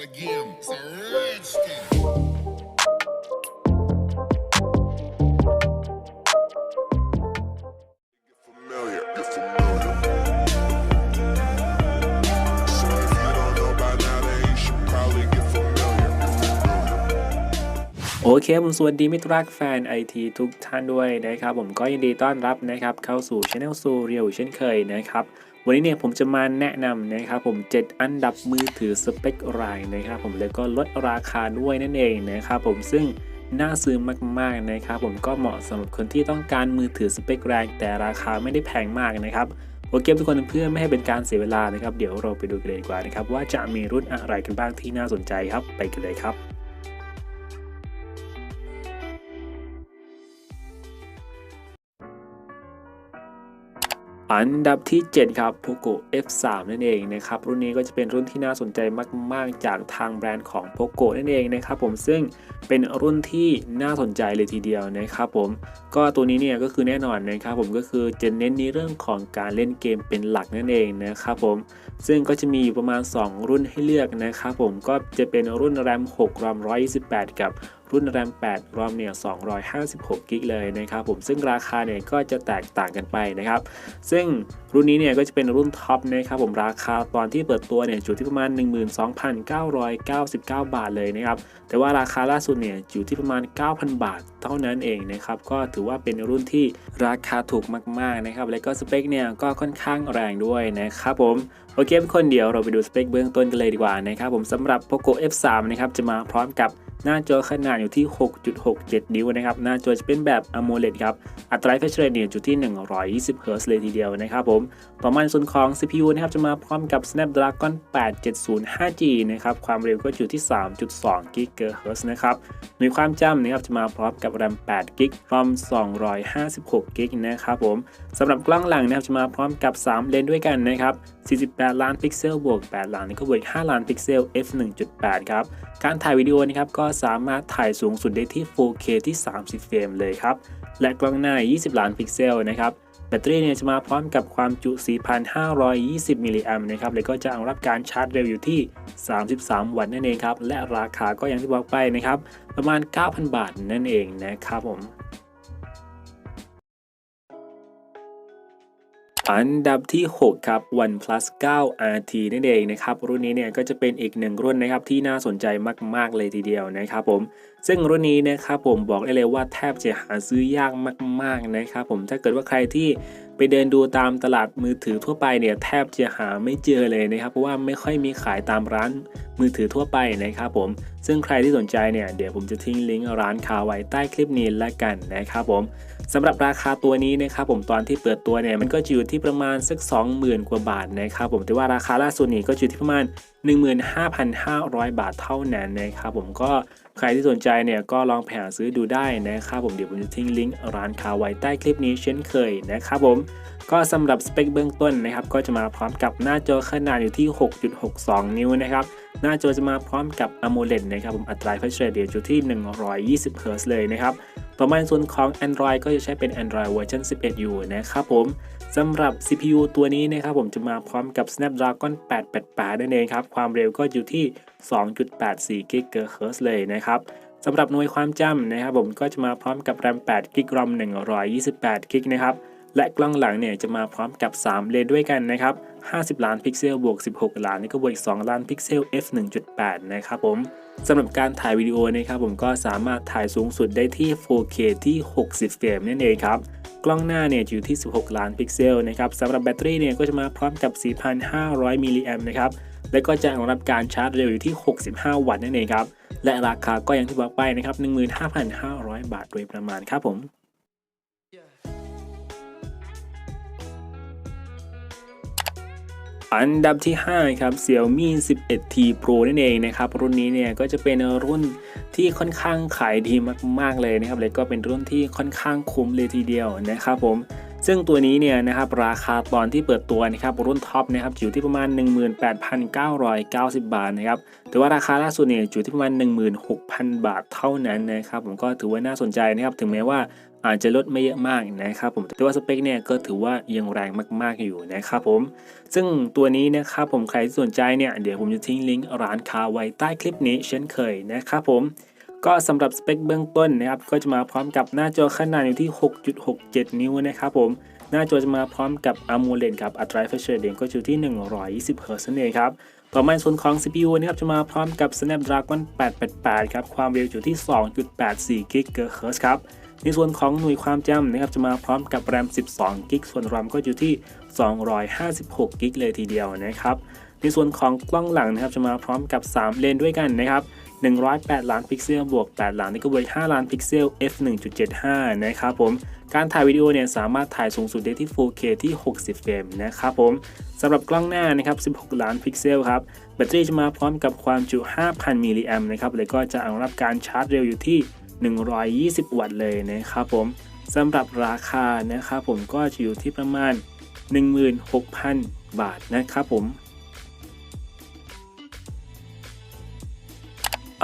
the game. It's a rich thing. โอเคผมสวัสดีมิตรรักแฟนไอทีทุกท่านด้วยนะครับ ผมก็ยินดีต้อนรับนะครับเข้าสู่ช anel ซูเรียลเช่นเคยนะครับ วันนี้เนี่ยผมจะมาแนะนำนะครับผม 7 อันดับมือถือสเปครายนะครับผมแล้วก็ลดราคาด้วยนั่นเองนะครับผมซึ่งน่าซื้อมากๆนะครับผมก็เหมาะสำหรับคนที่ต้องการมือถือสเปคแรงแต่ราคาไม่ได้แพงมากนะครับโอเคทุกคนเพื่อไม่ให้เป็นการเสียเวลานะครับ เดี๋ยวเราไปดูกันเลยดีกว่านะครับว่าจะมีรุ่นอะไรกันบ้างที่น่าสนใจครับไปกันเลยครับ อันดับที่ 7 ครับ Poco F3 นั่นเองนะครับรุ่นนี้ก็จะเป็นรุ่นที่น่าสนใจมาก ๆ จากทางแบรนด์ของ Poco นั่นเองนะครับผมซึ่งเป็นรุ่นที่น่าสนใจเลยทีเดียวนะครับผมก็ตัวนี้เนี่ยก็คือแน่นอนนะครับผมก็คือจะเน้นในเรื่องของการเล่นเกมเป็นหลักนั่นเองนะครับผมซึ่งก็จะมีอยู่ประมาณ 2 รุ่นให้เลือกนะครับผมก็จะเป็นรุ่น RAM 6 RAM 128 กับ รุ่น RAM 8 ROM เนี่ย 256 กิกเลยนะครับผม ซึ่งราคาเนี่ยก็จะแตกต่างกันไปนะครับ ซึ่งรุ่นนี้เนี่ยก็จะเป็นรุ่นท็อปนะครับผม ราคาตอนที่เปิดตัวเนี่ยอยู่ที่ประมาณ 12,999 บาทเลยนะครับ แต่ว่าราคาล่าสุดเนี่ยอยู่ที่ประมาณ 9,000 บาทเท่านั้นเองนะครับ ก็ถือว่าเป็นรุ่นที่ราคาถูกมากๆนะครับ และก็สเปคเนี่ยก็ค่อนข้างแรงด้วยนะครับผมโอเคทุกคนเดี๋ยวเราไปดูสเปคเบื้องต้นกันเลยดีกว่านะครับผมสำหรับ Poco F3 นะครับจะมาพร้อมกับหน้าจอขนาดอยู่ที่ 6.67 นิ้วนะครับ หน้าจอจะเป็นแบบ AMOLED ครับ อัตรา refresh rate เนี่ยอยู่ที่ 120 Hz เลยทีเดียวนะครับผม ต่อมาในส่วนของ CPU นะครับ จะมาพร้อมกับ Snapdragon 870 5G นะครับ ความเร็วก็อยู่ที่ 3.2 GHz นะครับมีความจำนะครับ จะมาพร้อมกับ RAM 8 GB ROM 256 GB นะครับผม สำหรับกล้องหลังนะครับ จะมาพร้อมกับ 3 เลนด้วยกันนะครับ 48ล้านพิกเซลบวก 8 ล้านแล้วก็บวก5 ล้านพิกเซล f 1.8 ครับ การถ่ายวิดีโอนะครับก็สามารถถ่ายสูงสุดได้ที่ 4K ที่ 30 เฟรมเลยครับ และกล้องหน้า 20 ล้านพิกเซลนะครับแบตเตอรี่เนี่ยจะมาพร้อมกับความจุ 4,520 มิลลิแอมป์นะครับ แล้วก็จะรับการชาร์จเร็วอยู่ที่ 33 วัตต์นั่นเองครับ และราคาก็อย่างที่บอกไปนะครับ ประมาณ 9,000 บาทนั่นเองนะครับผม อันดับที่ 6 ครับ OnePlus 9 RT นั่นเองนะครับ รุ่นนี้เนี่ยก็จะเป็นอีกหนึ่งรุ่นนะครับที่น่าสนใจมาก ๆ เลยทีเดียวนะครับผม ซึ่งรุ่นนี้นะครับผมบอกได้เลยว่าแทบจะหาซื้อยากมาก ๆ นะครับผม ถ้าเกิดว่าใครที่ไปเดินดูตามตลาดมือถือทั่วไปเนี่ยแทบจะหาไม่เจอเลยนะครับ เพราะว่าไม่ค่อยมีขายตามร้านมือถือทั่วไปนะครับผม ซึ่งใครที่สนใจเนี่ยเดี๋ยวผมจะทิ้งลิงก์ร้านค้าไว้ใต้คลิปนี้ละกันนะครับผม สำหรับราคาตัวนี้นะครับผมตอนที่เปิดตัวเนี่ยมันก็อยู่ที่ประมาณสัก 20,000 กว่าบาทนะครับผมแต่ว่าราคาล่าสุดนี่ก็อยู่ที่ประมาณ 15,500 บาทเท่านั้นนะครับผมก็ใครที่สนใจเนี่ยก็ลองไปหาซื้อดูได้นะครับผมเดี๋ยวผมจะทิ้งลิงก์ร้านค้าไว้ใต้คลิปนี้เช่นเคยนะครับผมก็สำหรับสเปคเบื้องต้นนะครับก็จะมาพร้อมกับหน้าจอขนาดอยู่ที่ 6.62 นิ้วนะครับหน้าจอจะมาพร้อมกับ AMOLED นะครับผมอัตรา refresh rate อยู่ที่ 120 Hz เลยนะครับ ต่อมาในส่วนของ Android ก็จะใช้เป็น Android เวอร์ชัน11 อยู่นะครับผมสำหรับ CPU ตัวนี้นะครับผมจะมาพร้อมกับ Snapdragon 888 นั่นเองครับ ความเร็วก็อยู่ที่ 2.84 GHz เลยนะครับสำหรับหน่วยความจำนะครับผมก็จะมาพร้อมกับ RAM 8 GB ROM 128 GB นะครับ และกล้องหลังเนี่ยจะมาพร้อมกับ 3 เลนด้วยกันนะครับ 50 ล้านพิกเซลบวก 16 ล้านนี่ก็บวกอีก 2 ล้านพิกเซล f 1.8 นะครับผมสำหรับการถ่ายวิดีโอนะครับผมก็สามารถถ่ายสูงสุดได้ที่ 4K ที่ 60 เฟรมนั่นเองครับ กล้องหน้าเนี่ยอยู่ที่ 16 ล้านพิกเซลนะครับสำหรับแบตเตอรี่เนี่ยก็จะมาพร้อมกับ 4,500 มิลลิแอมนะครับและก็จะรองรับการชาร์จเร็วอยู่ที่ 65 วัตต์นั่นเองครับ และราคาก็อย่างที่บอกไปนะครับ 15,500 บาทโดยประมาณครับผม อันดับที่ 5 ครับ Xiaomi 11T Pro นั่นเองนะครับ รุ่นนี้เนี่ยก็จะเป็นรุ่นที่ค่อนข้างขายดีมาก ๆ เลยนะครับ และก็เป็นรุ่นที่ค่อนข้างคุ้มเลยทีเดียวนะครับผม ซึ่งตัวนี้เนี่ยนะครับราคาตอนที่เปิดตัวนะครับรุ่นท็อปนะครับอยู่ที่ประมาณ 18,990 บาทนะครับแต่ว่าราคาล่าสุดเนี่ยอยู่ที่ประมาณ 16,000 บาทเท่านั้นนะครับผมก็ถือว่าน่าสนใจนะครับถึงแม้ว่าอาจจะลดไม่เยอะมากนะครับผมแต่ว่าสเปคเนี่ยก็ถือว่ายังแรงมากๆอยู่นะครับผมซึ่งตัวนี้นะครับผมใครที่สนใจเนี่ยเดี๋ยวผมจะทิ้งลิงก์ร้านค้าไว้ใต้คลิปนี้เช่นเคยนะครับผม ก็สำหรับสเปคเบื้องต้นนะครับก็จะมาพร้อมกับหน้าจอขนาดอยู่ที่ 6.67 นิ้วนะครับผมหน้าจอจะมาพร้อมกับ AMOLED ครับอัตรา refresh rate ก็อยู่ที่ 120 Hz นั่นเองครับต่อมาส่วนของ CPU นะครับจะมาพร้อมกับ Snapdragon 888 ครับความเร็วอยู่ที่ 2.84 GHz ครับในส่วนของหน่วยความจำนะครับจะมาพร้อมกับ RAM 12 g b ส่วน RAM ก็อยู่ที่ 256 g b เลยทีเดียวนะครับในส่วนของกล้องหลังนะครับจะมาพร้อมกับ 3 เลนด้วยกันนะครับ 108 ล้านพิกเซลบวก 8 ล้านนี่ก็บวก5ล้านพิกเซล f 1.75 นะครับผม การถ่ายวิดีโอเนี่ยสามารถถ่ายสูงสุดได้ที่ 4K ที่ 60 เฟรมนะครับผมสำหรับกล้องหน้านะครับ 16 ล้านพิกเซลครับ แบตเตอรี่จะมาพร้อมกับความจุ 5,000 มิลลิแอมนะครับแล้วก็จะรองรับการชาร์จเร็วอยู่ที่ 120 วัตต์เลยนะครับผมสำหรับราคานะครับผมก็จะอยู่ที่ประมาณ 16,000 บาทนะครับผม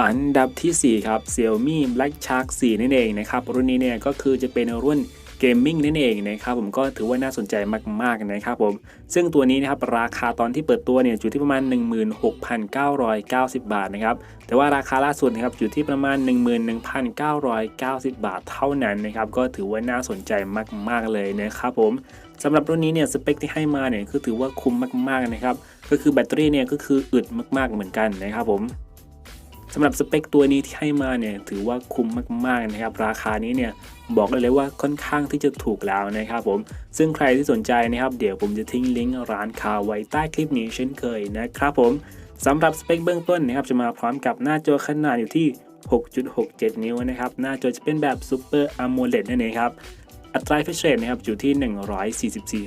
อันดับทีสี่ 4 ครับ Xiaomi Black Shark 4 นั่นเองนะครับ รุ่นนี้เนี่ยก็คือจะเป็นรุ่นเกมมิ่งนั่นเองนะครับผมก็ถือว่าน่าสนใจมากๆนะครับผมซึ่งตัวนี้นะครับราคาตอนที่เปิดตัวเนี่ยอยู่ที่ประมาณ 16,990 บาทนะครับแต่ว่าราคาล่าสุดนะครับอยู่ที่ประมาณ 11,990 บาทเท่านั้นนะครับก็ถือว่าน่าสนใจมากๆเลยนะครับผมสำหรับรุ่นนี้เนี่ยสเปคที่ให้มาเนี่ยคือถือว่าคุ้มมากๆนะครับก็คือแบตเตอรี่เนี่ยก็คืออึดมากๆเหมือนกันนะครับผม สำหรับสเปคตัวนี้ที่ให้มาเนี่ยถือว่าคุ้มมากๆนะครับ ราคานี้เนี่ยบอกได้เลยว่าค่อนข้างที่จะถูกแล้วนะครับผม ซึ่งใครที่สนใจนะครับ เดี๋ยวผมจะทิ้งลิงก์ร้านค้าไว้ใต้คลิปนี้เช่นเคยนะครับผมสำหรับสเปคเบื้องต้นนะครับจะมาพร้อมกับหน้าจอขนาดอยู่ที่ 6.67 นิ้วนะครับ หน้าจอจะเป็นแบบ Super AMOLED นั่นเองครับ อัตรา refresh rate นะครับอยู่ที่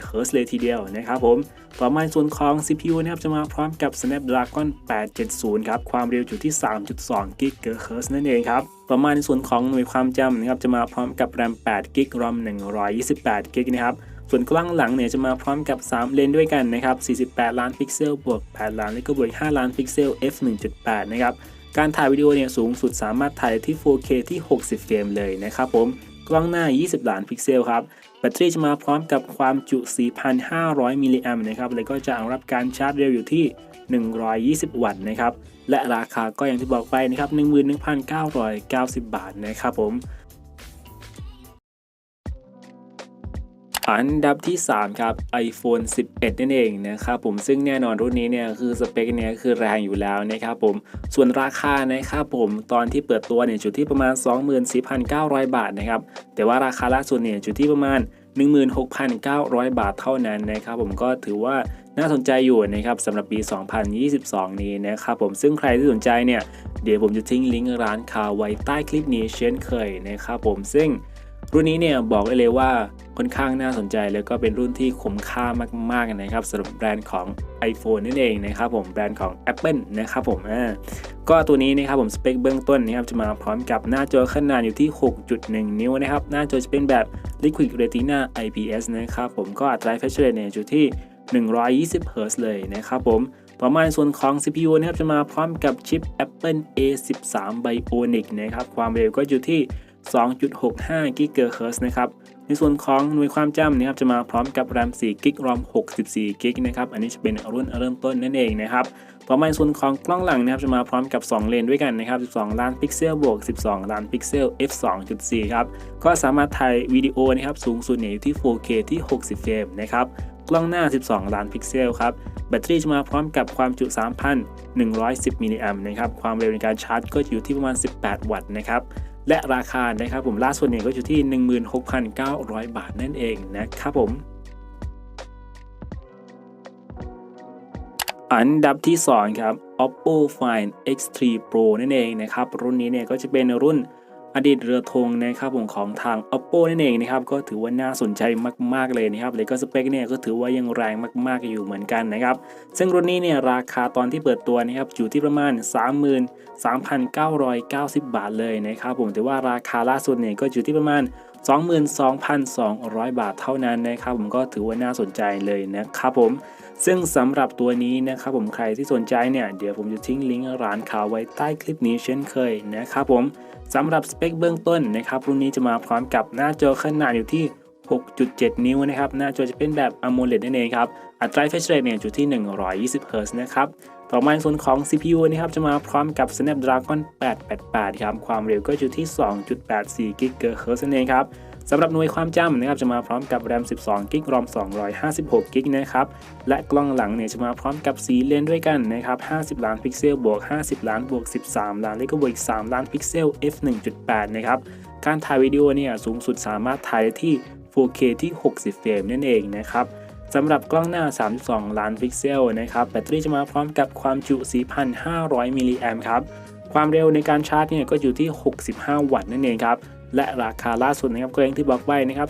144 Hz เลยทีเดียวนะครับผม ต่อมาส่วนของ CPU นะครับจะมาพร้อมกับ Snapdragon 870 ครับ ความเร็วอยู่ที่ 3.2 GHz นั่นเองครับ ต่อมาในส่วนของหน่วยความจำนะครับจะมาพร้อมกับ RAM 8 g b ROM 128 g b นะครับส่วนกล้องหลังเนี่ยจะมาพร้อมกับ 3 เลนด้วยกันนะครับ 48 ล้านพิกเซล บวก 8 ล้าน แล้วก็บวก 5 ล้านพิกเซล f 1.8 นะครับ การถ่ายวิดีโอเนี่ยสูงสุดสามารถถ่ายที่ 4K ที่ 60 เฟรมเลยนะครับผม กล้องหน้า 20 ล้านพิกเซลครับแบตเตอรี่จะมาพร้อมกับความจุ 4,500 มิลลิแอมป์นะครับแล้วก็จะรองรับการชาร์จเร็วอยู่ที่ 120 วัตต์นะครับและราคาก็อย่างที่บอกไปนะครับ 11,990 บาทนะครับผม อันดับที่ 3 ครับ iPhone 11 นั่นเองนะครับผมซึ่งแน่นอนรุ่นนี้เนี่ยคือสเปคเนี่ยคือแรงอยู่แล้วนะครับผมส่วนราคานะครับผมตอนที่เปิดตัวเนี่ยอยู่ที่ประมาณ 24,900 บาทนะครับแต่ว่าราคาล่าสุดเนี่ยอยู่ที่ประมาณ 16,900 บาทเท่านั้นนะครับผมก็ถือว่าน่าสนใจอยู่นะครับสำหรับปี 2022 นี้นะครับผมซึ่งใครที่สนใจเนี่ยเดี๋ยวผมจะทิ้งลิงก์ร้านค้าไว้ใต้คลิปนี้เช่นเคยนะครับผมซึ่ง รุ่นนี้เนี่ยบอกได้เลยว่าค่อนข้างน่าสนใจ แล้วก็เป็นรุ่นที่คุ้มค่ามากๆนะครับสำหรับแบรนด์ของ iPhone นั่นเองนะครับผมแบรนด์ของ Apple นะครับผมอ่าก็ตัวนี้นะครับผมสเปคเบื้องต้นนะครับจะมาพร้อมกับหน้าจอขนาดอยู่ที่ 6.1 นิ้วนะครับหน้าจอจะเป็นแบบ Liquid Retina IPS นะครับผมก็อัตรา refresh rate เนี่ยอยู่ที่ 120 Hz เลยนะครับผมต่อมาในส่วนของ CPU นะครับจะมาพร้อมกับชิป Apple A13 Bionic นะครับความเร็วก็อยู่ที่ 2.65 GHz นะครับ ในส่วนของหน่วยความจำนะครับจะมาพร้อมกับ RAM 4 g b ROM 64 g b นะครับ อันนี้จะเป็นรุ่นเริ่มต้นนั่นเองนะครับ ต่อมาในส่วนของกล้องหลังนะครับจะมาพร้อมกับ 2 เลนด้วยกันนะครับ 12 ล้านพิกเซลบวก 12 ล้านพิกเซล f 2.4 ครับ ก็สามารถถ่ายวิดีโอนะครับสูงสุดเนี่ยอยู่ที่ 4K ที่ 60 เฟรมนะครับ กล้องหน้า 12 ล้านพิกเซลครับแบตเตอรี่จะมาพร้อมกับความจุ 3,110 มิลลิแอมป์นะครับ ความเร็วในการชาร์จก็อยู่ที่ประมาณ 18 วัตต์นะครับ และราคานะครับผมล่าสุดเนี่ยก็อยู่ที่ 16,900 บาทนั่นเองนะครับผม อันดับที่ 2 ครับ Oppo Find X3 Pro นั่นเองนะครับ รุ่นนี้เนี่ยก็จะเป็นรุ่น อดีตเรือธงนะครับผมของทาง Oppo นั่นเองนะครับก็ถือว่าน่าสนใจมาก ๆ เลยนะครับแล้วก็สเปคเนี่ยก็ถือว่ายังแรงมาก ๆ อยู่เหมือนกันนะครับซึ่งรุ่นนี้เนี่ยราคาตอนที่เปิดตัวนะครับอยู่ที่ประมาณ 33,990 บาทเลยนะครับผมแต่ว่าราคาล่าสุดเนี่ยก็อยู่ที่ประมาณ 22,200 บาทเท่านั้นนะครับผมก็ถือว่าน่าสนใจเลยนะครับผมซึ่งสำหรับตัวนี้นะครับผมใครที่สนใจเนี่ยเดี๋ยวผมจะทิ้งลิงก์ร้านค้าไว้ใต้คลิปนี้เช่นเคยนะครับผมสำหรับสเปคเบื้องต้นนะครับรุ่นนี้จะมาพร้อมกับหน้าจอขนาดอยู่ที่ 6.7 นิ้วนะครับหน้าจอจะเป็นแบบ AMOLED นั่นเองครับอัตรา refresh rate เนี่ยอยู่ที่ 120 Hz นะครับ ต่อมาในส่วนของ CPU นะครับจะมาพร้อมกับ Snapdragon 888 ครับ ความเร็วก็อยู่ที่ 2.84 GHz นั่นเองครับสำหรับหน่วยความจำนะครับจะมาพร้อมกับ RAM 12 g b ROM 256 g b นะครับ และกล้องหลังเนี่ยจะมาพร้อมกับสีเลนส์ด้วยกันนะครับ 50 ล้านพิกเซลบวก 50 ล้านบวก 13 ล้าน แล้วก็บวกอีก 3 ล้านพิกเซล f 1.8 นะครับ การถ่ายวิดีโอเนี่ยสูงสุดสามารถถ่ายได้ที่ 4K ที่ 60 เฟรมนั่นเองนะครับ สำหรับกล้องหน้า 32 ล้านพิกเซลนะครับแบตเตอรี่จะมาพร้อมกับความจุ 4,500 มิลลิแอมป์ครับความเร็วในการชาร์จเนี่ยก็อยู่ที่ 65 วัตต์นั่นเองครับและราคาล่าสุดนะครับก็อย่างที่บอกไปนะครับ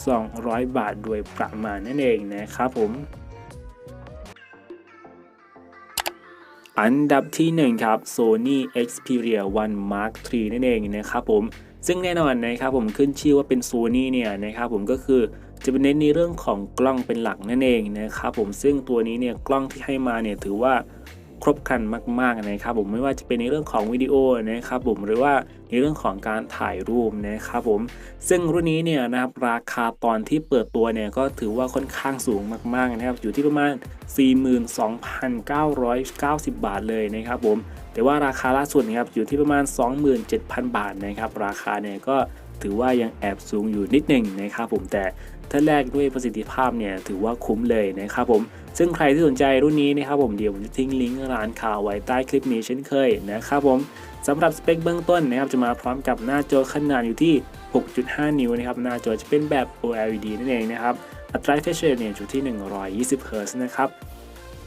22,200 บาทโดยประมาณนั่นเองนะครับผม อันดับที่ 1 ครับ Sony Xperia 1 Mark III นั่นเองนะครับผม ซึ่งแน่นอนนะครับผมขึ้นชื่อว่าเป็น Sony เนี่ยนะครับผมก็คือ จะเป็นเน้นในเรื่องของกล้องเป็นหลักนั่นเองนะครับผมซึ่งตัวนี้เนี่ยกล้องที่ให้มาเนี่ยถือว่าครบครันมากๆนะครับผมไม่ว่าจะเป็นในเรื่องของวิดีโอนะครับผมหรือว่าในเรื่องของการถ่ายรูปนะครับผมซึ่งรุ่นนี้เนี่ยนะครับราคาตอนที่เปิดตัวเนี่ยก็ถือว่าค่อนข้างสูงมากๆนะครับอยู่ที่ประมาณ 42,990 บาทเลยนะครับผมแต่ว่าราคาล่าสุดนะครับอยู่ที่ประมาณ 27,000 บาทนะครับราคาเนี่ยก็ ถือว่ายังแอบสูงอยู่นิดหนึ่งนะครับผมแต่ถ้าแลกด้วยประสิทธิภาพเนี่ยถือว่าคุ้มเลยนะครับผมซึ่งใครที่สนใจรุ่นนี้นะครับผมเดี๋ยวผมจะทิ้งลิงก์ร้านข่าวไว้ใต้คลิปนี้เช่นเคยนะครับผมสำหรับสเปคเบื้องต้นนะครับจะมาพร้อมกับหน้าจอขนาดอยู่ที่ 6.5 นิ้วนะครับหน้าจอจะเป็นแบบ OLED นั่นเองนะครับอัตรา refresh rate เนี่ยอยู่ที่ 120 Hz นะครับ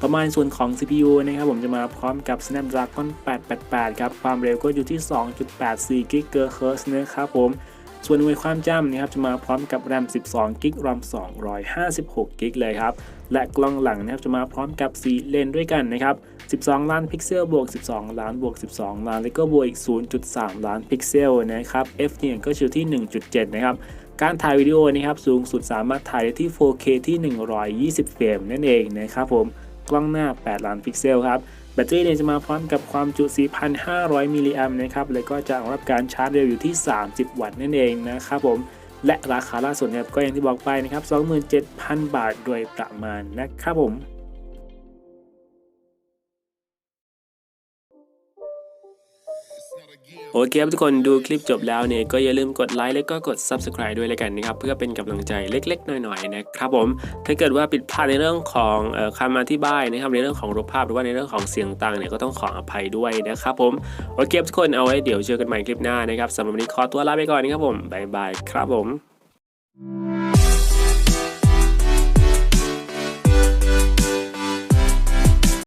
ประมาณส่วนของ CPU นะครับผมจะมาพร้อมกับ Snapdragon 888 ครับ ความเร็วก็อยู่ที่ 2.84 GHz นะครับผม ส่วนหน่วยความจำนะครับจะมาพร้อมกับ RAM 12 g b ROM 256 g b เลยครับ และกล้องหลังนะครับจะมาพร้อมกับ 4 เลนด้วยกันนะครับ 12 ล้านพิกเซลบวก 12 ล้านบวก 12 ล้านแล้วก็บวกอีก 0.3 ล้านพิกเซลนะครับ f เนี่ยก็อยู่ที่ 1.7 นะครับการถ่ายวิดีโอนะครับสูงสุดสามารถถ่ายได้ที่ 4K ที่ 120 เฟรมนั่นเองนะครับผมกล้องหน้า 8 ล้านพิกเซลครับ แบตเตอรี่เนี่ยจะมาพร้อมกับความจุ 4,500 มิลลิแอมป์นะครับแล้วก็จะรับการชาร์จเร็วอยู่ที่ 30 วัตต์นั่นเองนะครับผมและราคาล่าสุดเนี่ยก็อย่างที่บอกไปนะครับ 27,000 บาทโดยประมาณนะครับผม โอเคครับทุกคนดูคลิปจบแล้วเนี่ยก็อย่าลืมกดไลค์แล้วก็กด Subscribe ด้วยเลยกันนะครับเพื่อเป็นกำลังใจเล็ก ๆ หน่อยๆนะครับผมถ้าเกิดว่าผิดพลาดในเรื่องของออคำอธิบายนะครับในเรื่องของรูปภาพหรือว่าในเรื่องของเสียงต่างเนี่ยก็ต้องขออภัยด้วยนะครับผมโอเคทุกคนเอาไว้เดี๋ยวเจอกันใหม่คลิปหน้านะครับสำหรับวันนี้ขอตัวลาไปก่อนนะครับผมบ๊ายบายครับผม